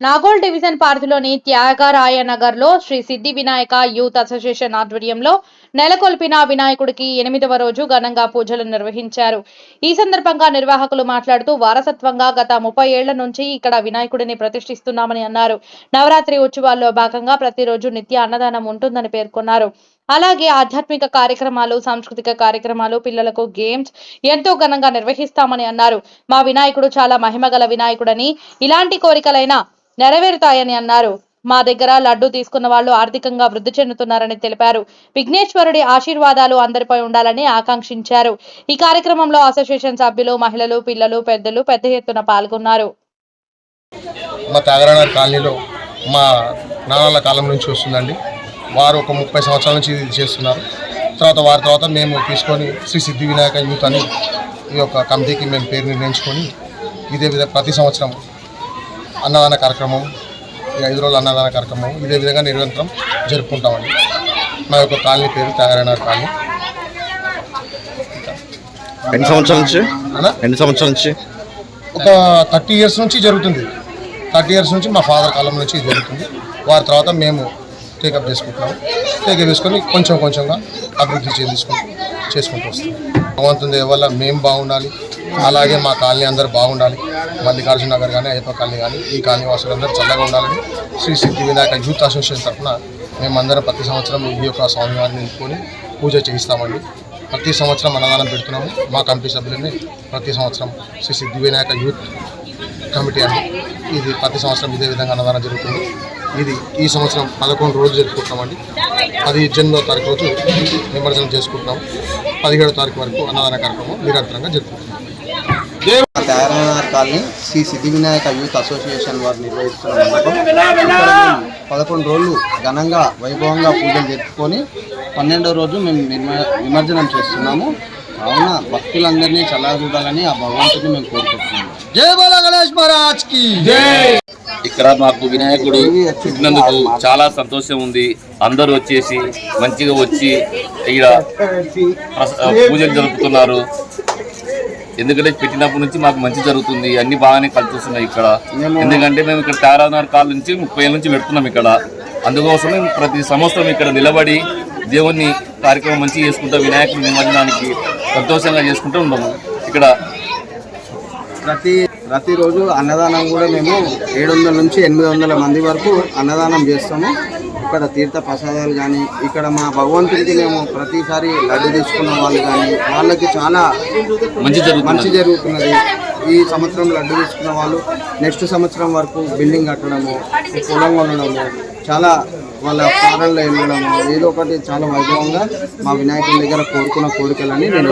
Nagole division పరిధిలోని త్యాగరాయ నగర్లో శ్రీ సిద్ధి Vinayaka youth association ఆధ్వర్యంలో నెలకొల్పిన వినాయకుడికి ఎనిమిదవ రోజు ఘనంగా పూజలు నిర్వహించారు. ఈ సందర్భంగా నిర్వాహకులు మాట్లాడుతూ వారసత్వంగా గత ముప్పై ఏళ్ళ నుంచి ఇక్కడ వినాయకుడిని ప్రతిష్ఠిస్తున్నామని అన్నారు. నవరాత్రి ఉత్సవాల్లో భాగంగా ప్రతిరోజు నిత్య అన్నదానం ఉంటుందని పేర్కొన్నారు. అలాగే ఆధ్యాత్మిక కార్యక్రమాలు సాంస్కృతిక కార్యక్రమాలు పిల్లలకు గేమ్స్ ఎంతో ఘనంగా నిర్వహిస్తామని అన్నారు. మా వినాయకుడు చాలా మహిమగల వినాయకుడని ఇలాంటి కోరికలైనా నెరవేరుతాయని అన్నారు. మా దగ్గర లడ్డు తీసుకున్న వాళ్ళు ఆర్థికంగా వృద్ధి చెందుతున్నారని తెలిపారు. విఘ్నేశ్వరుడి ఆశీర్వాదాలు అందరిపై ఉండాలని ఆకాంక్షించారు. ఈ కార్యక్రమంలో అసోసియేషన్ సభ్యులు మహిళలు పిల్లలు పెద్దలు పెద్ద ఎత్తున పాల్గొన్నారు. మా తాగరాణ కాలనీలో మా నాన్నల కాలం నుంచి వస్తుందండి. వారు ఒక ముప్పై సంవత్సరాల నుంచి ఇది చేస్తున్నారు. తర్వాత వారి తర్వాత మేము తీసుకొని శ్రీ సిద్ధి వినాయక యూత్ అని ఈ యొక్క కమిటీకి మేము పేరు నిర్ణయించుకొని ఇదే విధంగా ప్రతి సంవత్సరం అన్నదాన కార్యక్రమం ఈ ఐదు రోజుల అన్నదాన కార్యక్రమం ఇదే విధంగా నిరంతరం జరుపుకుంటామండి. మా యొక్క కాలనీ పేరు త్యాగరాయనగర్ కాలనీ. ఎన్ని సంవత్సరాల నుంచి? ఎన్ని సంవత్సరాల నుంచి? ఒక థర్టీ ఇయర్స్ నుంచి జరుగుతుంది. థర్టీ ఇయర్స్ నుంచి మా ఫాదర్ కాలం నుంచి జరుగుతుంది. వారి తర్వాత మేము టేకప్ చేసుకుంటున్నాము టేకప్ చేసుకొని కొంచెం కొంచెంగా అభివృద్ధి చెందించుకుంటూ చేసుకుంటూ వస్తాం. భగవంతుని వల్ల మేము బాగుండాలి. అలాగే మా కాలనీ అందరూ బాగుండాలి. మల్లికార్జున నగర్ కానీ అయ్యప్ప కాలనీ కానీ ఈ కాలనీ వాసులందరూ చల్లగా ఉండాలని శ్రీ సిద్ధి వినాయక యూత్ అసోసియేషన్ తరఫున మేమందరం ప్రతి సంవత్సరం ఈ యొక్క స్వామివారిని నిలుపుకొని పూజ చేయిస్తామండి. ప్రతి సంవత్సరం అన్నదానం పెడుతున్నాము. మా కమిటీ సభ్యులని ప్రతి సంవత్సరం శ్రీ సిద్ధి వినాయక యూత్ కమిటీ అని ఇది ప్రతి సంవత్సరం ఇదే విధంగా అన్నదానం జరుగుతుంది. ఇది ఈ సంవత్సరం పదకొండు రోజులు జరుపుకుంటున్నామండి పది ఎనిమిదో తారీఖు రోజు నిమజ్జనం చేసుకుంటున్నాం పదిహేడో తారీఖు వరకు అన్నదాన కార్యక్రమం నిరంతరంగా జరుపుకుంటున్నాం తయారైన కాలనీ శ్రీ సిద్ధి వినాయక యూత్ అసోసియేషన్ వారు నిర్వహిస్తున్న మండపం. పదకొండు రోజులు ఘనంగా వైభవంగా పూజలు జరుపుకొని పన్నెండో రోజు మేము నిర్మ నిమజ్జనం చేస్తున్నాము. కావున భక్తులందరినీ చల్లగా చూడాలని ఆ భగవంతుని మేము కోరుకుంటున్నాము. జై బాలా గణేష్ మహారాజ్కి ఇక్కడ మాకు వినాయకుడు పుట్టినందుకు చాలా సంతోషం ఉంది. అందరూ వచ్చేసి మంచిగా వచ్చి ఇక్కడ పూజలు జరుపుతున్నారు. ఎందుకంటే పెట్టినప్పటి నుంచి మాకు మంచి జరుగుతుంది. అన్ని బాగానే కలుస్తున్నాయి ఇక్కడ. ఎందుకంటే మేము ఇక్కడ తారానార్ కాల నుంచి ముప్పై ఏళ్ళ నుంచి పెడుతున్నాం ఇక్కడ. అందుకోసం ప్రతి సంవత్సరం ఇక్కడ నిలబడి దేవుణ్ణి కార్యక్రమం మంచిగా చేసుకుంటాం వినాయకుడి నిమజ్జనానికి సంతోషంగా చేసుకుంటూ ఉంటాము ఇక్కడ ప్రతి ప్రతిరోజు అన్నదానం కూడా మేము ఏడు వందల నుంచి ఎనిమిది వందల మంది వరకు అన్నదానం చేస్తాము. ఇక్కడ తీర్థ ప్రసాదాలు కానీ ఇక్కడ మా భగవంతుడికి మేము ప్రతిసారి లడ్డు తీసుకున్న వాళ్ళు కానీ వాళ్ళకి చాలా మంచి మంచి జరుగుతున్నది. ఈ సంవత్సరం లడ్డు తీసుకున్న వాళ్ళు నెక్స్ట్ సంవత్సరం వరకు బిల్డింగ్ కట్టడము పొలం కొనడము చాలా వాళ్ళ ఫారెన్లో వెళ్ళడము ఏదో ఒకటి చాలా వైభవంగా మా వినాయకుడి దగ్గర కోరుకున్న కోరికలని నేను